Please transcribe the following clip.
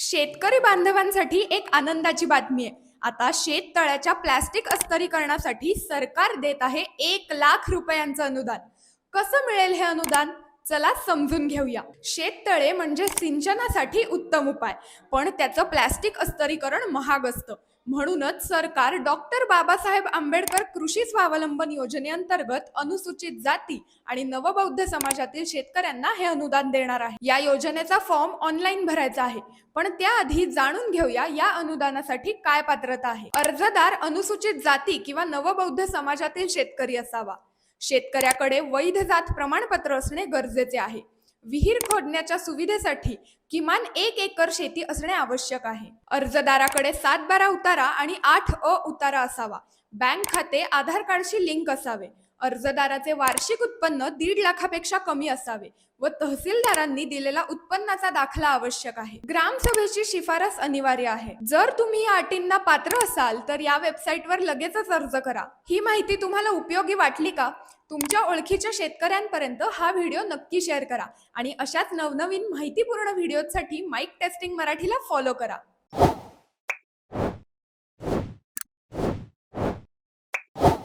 शेतकरी बांधवांसाठी एक आनंदाची बातमी आहे. आता शेततळ्याच्या प्लॅस्टिक अस्तरीकरणासाठी सरकार देत आहे एक लाख रुपयांचं अनुदान. कसं मिळेल हे अनुदान? चला समजून घेऊया. शेततळे म्हणजे सिंचनासाठी उत्तम उपाय. पण त्याचं प्लॅस्टिक अस्तरीकरण महाग असतं म्हणूनच सरकार डॉक्टर बाबासाहेब आंबेडकर कृषी स्वावलंबन योजनेअंतर्गत अनुसूचित जाती आणि नवबौद्ध समाजातील शेतकऱ्यांना हे अनुदान देणार आहे. या योजनेचा फॉर्म ऑनलाईन भरायचा आहे. पण त्याआधी जाणून घेऊया या अनुदानासाठी काय पात्रता आहे. अर्जदार अनुसूचित जाती किंवा नवबौद्ध समाजातील शेतकरी असावा. शेतकऱ्याकडे वैध जात प्रमाणपत्र असणे गरजेचे आहे. विहीर खोदण्याच्या सुविधेसाठी किमान एक एकर शेती असणे आवश्यक आहे. अर्जदाराकडे सात बारा उतारा आणि आठ अ उतारा असावा. बँक खाते आधार कार्डशी लिंक असावे. अर्जदाराचे वार्षिक उत्पन्न दीड लाखापेक्षा कमी असावे व तहसीलदारांनी दिलेला उत्पन्नाचा दाखला आवश्यक आहे. ग्रामसभेची शिफारस अनिवार्य आहे. जर तुम्ही या अटींना पात्र असाल तर या वेबसाईटवर लगेचच अर्ज करा. ही माहिती तुम्हाला उपयोगी वाटली का? तुमच्या ओळखीच्या शेतकऱ्यांपर्यंत हा व्हिडिओ नक्की शेअर करा आणि अशाच नवनवीन माहितीपूर्ण व्हिडिओसाठी माईक टेस्टिंग मराठीला फॉलो करा.